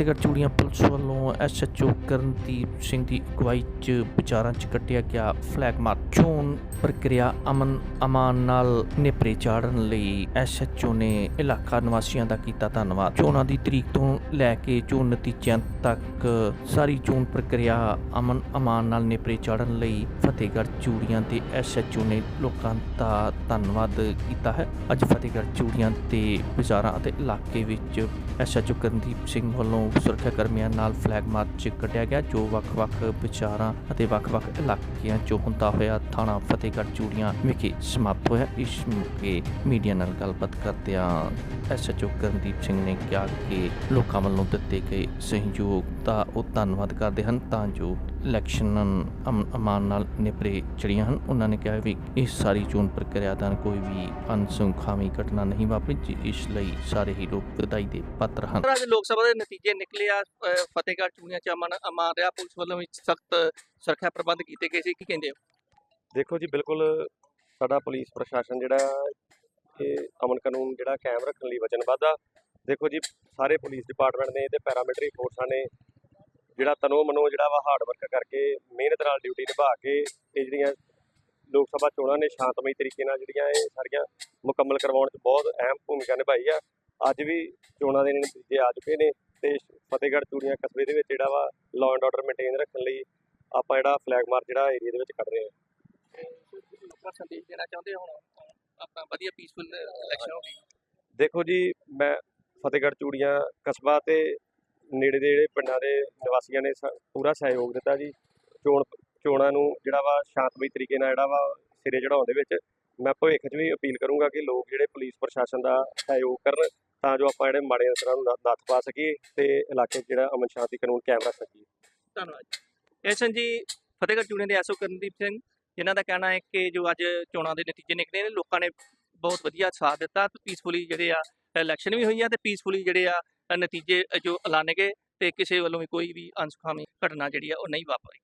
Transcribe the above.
Fatehgarh Churian police ਵੱਲੋਂ SHO Karandeep Singh ਦੀ ਅਗਵਾਈ 'ਚ ਵਿਚਾਰਾਂ 'ਚ ਕੱਟਿਆ ਗਿਆ ਫਲੈਗ ਮਾਰਚ। ਚੋਣ ਪ੍ਰਕਿਰਿਆ ਅਮਨ ਅਮਾਨ ਨਾਲ ਨੇਪਰੇ ਚਾੜਨ ਲਈ ਐਸਐਚਓ ਨੇ ਇਲਾਕਾ ਨਿਵਾਸੀਆਂ ਦਾ ਕੀਤਾ ਧੰਨਵਾਦ। ਚੋਣਾਂ ਦੀ ਤਰੀਕ ਤੋਂ ਲੈ ਕੇ ਚੋਣ ਨਤੀਜਿਆਂ ਤੱਕ ਸਾਰੀ ਚੋਣ ਪ੍ਰਕਿਰਿਆ ਅਮਨ ਅਮਾਨ ਨਾਲ ਨੇਪਰੇ ਚਾੜਨ ਲਈ ਫਤਿਹਗੜ੍ਹ ਚੂੜੀਆਂ ਦੇ ਐਸਐਚਓ ਨੇ ਲੋਕਾਂ ਦਾ ਧੰਨਵਾਦ ਕੀਤਾ ਹੈ। ਅੱਜ ਫਤਿਹਗੜ੍ਹ ਚੂੜੀਆਂ ਤੇ ਬਾਜ਼ਾਰਾਂ ਅਤੇ ਇਲਾਕੇ ਵਿੱਚ ਐਸਐਚਓ ਕਰਨਦੀਪ ਸਿੰਘ ਵੱਲੋਂ ਸੁਰੱਖਿਆ ਕਰਮੀਆਂ ਨਾਲ ਫਲੈਗ ਮਾਰਚ ਕੱਢਿਆ ਗਿਆ, ਜੋ ਵੱਖ-ਵੱਖ ਵਿਚਾਰਾਂ ਅਤੇ ਵੱਖ-ਵੱਖ ਇਲਾਕਿਆਂ 'ਚੋਂ ਹੁੰਦਾ ਹੋਇਆ ਥਾਣਾ ਫਤਿਹਗੜ੍ਹ ਚੂੜੀਆਂ ਵਿਖੇ ਸਮਾਪਤ ਹੋਇਆ। ਇਸ ਮੌਕੇ ਮੀਡੀਆ ਨਾਲ ਗੱਲਬਾਤ ਕਰਦਿਆਂ ਐਸਐਚਓ ਕਰਨਦੀਪ ਸਿੰਘ ਨੇ ਕਿਹਾ ਕਿ ਲੋਕਾਂ ਵੱਲੋਂ ਦਿੱਤੇ ਗਏ ਸਹਿਯੋਗ ਦਾ ਉਹ ਧੰਨਵਾਦ ਕਰਦੇ ਹਨ, ਤਾਂ ਜੋ ਇਲੈਕਸ਼ਨ ਅਮਨ ਨਾਲ ਨਿਪਰੇ ਚੜੀਆਂ ਹਨ। ਉਹਨਾਂ ਨੇ ਕਿਹਾ ਵੀ ਇਸ ਸਾਰੀ ਚੋਣ ਪ੍ਰਕਿਰਿਆ ਦਾ ਕੋਈ ਵੀ ਅਨਸੁਖਾਵੀ ਘਟਨਾ ਨਹੀਂ ਵਾਪਰੀ ਜੀ ਇਸ ਲਈ ਸਾਰੇ ਹੀ ਲੋਕ ਵਧਾਈ ਦੇ ਪਾਤਰ ਹਨ। ਅੱਜ ਲੋਕ ਸਭਾ ਦੇ ਨਤੀਜੇ ਨਿਕਲੇ ਆ ਫਤਿਹਗੜ੍ਹ ਚੂੜੀਆਂ ਚ ਅਮਨ ਅਮਾਨ ਰਿਹਾ ਪੁਲਿਸ ਵੱਲੋਂ ਵੀ ਸਖਤ ਸੁਰੱਖਿਆ ਪ੍ਰਬੰਧ ਕੀਤੇ ਗਏ ਸੀ। ਕੀ ਕਹਿੰਦੇ ਹੋ? ਦੇਖੋ ਜੀ ਬਿਲਕੁਲ ਸਾਡਾ ਪੁਲਿਸ ਪ੍ਰਸ਼ਾਸਨ ਜਿਹੜਾ ਇਹ ਅਮਨ ਕਾਨੂੰਨ ਜਿਹੜਾ ਕਾਇਮ ਰੱਖਣ ਲਈ ਵਚਨਬੱਧ ਆ। ਦੇਖੋ ਜੀ ਸਾਰੇ ਪੁਲਿਸ ਡਿਪਾਰਟਮੈਂਟ ਨੇ ਤੇ ਪੈਰਾਮਿਲਟਰੀ ਫੋਰਸਾਂ ਨੇ ਜਿਹੜਾ ਤਨੋ ਮਨੋ ਜਿਹੜਾ ਵਾ ਹਾਰਡ ਵਰਕ ਕਰਕੇ ਮਿਹਨਤ ਨਾਲ ਡਿਊਟੀ ਨਿਭਾ ਕੇ ਇਹ ਜਿਹੜੀਆਂ ਲੋਕ ਸਭਾ ਚੋਣਾਂ ਨੇ ਸ਼ਾਂਤਮਈ ਤਰੀਕੇ ਨਾਲ ਜਿਹੜੀਆਂ ਇਹ ਸਾਰੀਆਂ ਮੁਕੰਮਲ ਕਰਵਾਉਣ 'ਚ ਬਹੁਤ ਅਹਿਮ ਭੂਮਿਕਾ ਨਿਭਾਈ ਆ। ਅੱਜ ਵੀ ਚੋਣਾਂ ਦੇ ਨਤੀਜੇ ਆ ਚੁੱਕੇ ਨੇ ਤੇ ਫਤਿਹਗੜ੍ਹ ਚੂੜੀਆਂ ਕਸਬੇ ਦੇ ਵਿੱਚ ਜਿਹੜਾ ਵਾ ਲਾਅ ਐਂਡ ਆਰਡਰ ਮੇਨਟੇਨ ਰੱਖਣ ਲਈ ਆਪਾਂ ਜਿਹੜਾ ਫਲੈਗ ਮਾਰਚ ਜਿਹੜਾ ਏਰੀਆ ਦੇ ਵਿੱਚ ਕੱਢ ਰਹੇ ਹਾਂ। ਲੋਕਾਂ ਸੰਦੇਸ਼ ਦੇਣਾ ਚਾਹੁੰਦੇ ਹੋ ਹੁਣ? ਆਪਣਾ ਵਧੀਆ ਪੀਸਫੁਲ ਇਲੈਕਸ਼ਨ ਹੋ ਗਈ। ਦੇਖੋ ਜੀ ਮੈਂ ਫਤਿਹਗੜ੍ਹ ਚੂੜੀਆਂ ਕਸਬਾ ਤੇ ਨੇੜੇ ਦੇ ਜਿਹੜੇ ਪਿੰਡਾਂ ਦੇ ਨਿਵਾਸੀਆਂ ਨੇ ਪੂਰਾ ਸਹਿਯੋਗ ਦਿੱਤਾ ਜੀ। ਚੋਣ ਚੋਣਾਂ ਨੂੰ ਜਿਹੜਾ ਵਾ ਸ਼ਾਂਤਮਈ ਤਰੀਕੇ ਨਾਲ ਜਿਹੜਾ ਵਾ ਸਿਰੇ ਚੜਾਉਣ ਦੇ ਵਿੱਚ ਮੈਂ ਭਵਿੱਖ 'ਚ ਵੀ ਅਪੀਲ ਕਰੂੰਗਾ ਕਿ ਲੋਕ ਜਿਹੜੇ ਪੁਲਿਸ ਪ੍ਰਸ਼ਾਸਨ ਦਾ ਸਹਿਯੋਗ ਕਰਨ ਤਾਂ ਜੋ ਆਪਾਂ ਜਿਹੜੇ ਮਾੜੇ ਅਨਸਰਾਂ ਨੂੰ ਨੱਥ ਪਾ ਸਕੀਏ ਤੇ ਇਲਾਕੇ 'ਚ ਜਿਹੜਾ ਅਮਨ ਸ਼ਾਂਤੀ ਕਾਨੂੰਨ ਕਾਇਮ ਰੱਖ ਸਕੀਏ। ਧੰਨਵਾਦ ਐਸਨ ਜੀ ਫਤਿਹਗੜ੍ਹ ਚੂੜੀਆਂ ਦੇ ਐਸਓ ਕਰਨਦੀਪ ਸਿੰਘ, ਜਿਨ੍ਹਾਂ ਦਾ ਕਹਿਣਾ ਹੈ ਕਿ ਜੋ ਅੱਜ ਚੋਣਾਂ ਦੇ ਨਤੀਜੇ ਨਿਕਲੇ ਨੇ, ਲੋਕਾਂ ਨੇ ਬਹੁਤ ਵਧੀਆ ਸਾਥ ਦਿੱਤਾ ਤੇ ਪੀਸਫੁਲੀ ਜਿਹੜੇ ਆ ਇਲੈਕਸ਼ਨ ਵੀ ਹੋਈਆਂ ਤੇ ਪੀਸਫੁਲੀ ਜਿਹੜੇ ਆ ਨਤੀਜੇ ਜੋ ਐਲਾਨੇ ਗਏ ਤੇ ਕਿਸੇ ਵੱਲੋਂ ਵੀ ਕੋਈ ਵੀ ਅਨਸੁਖਾਵੀ ਘਟਨਾ ਜਿਹੜੀ ਆ, ਉਹ ਨਹੀਂ ਵਾਪਰੀ।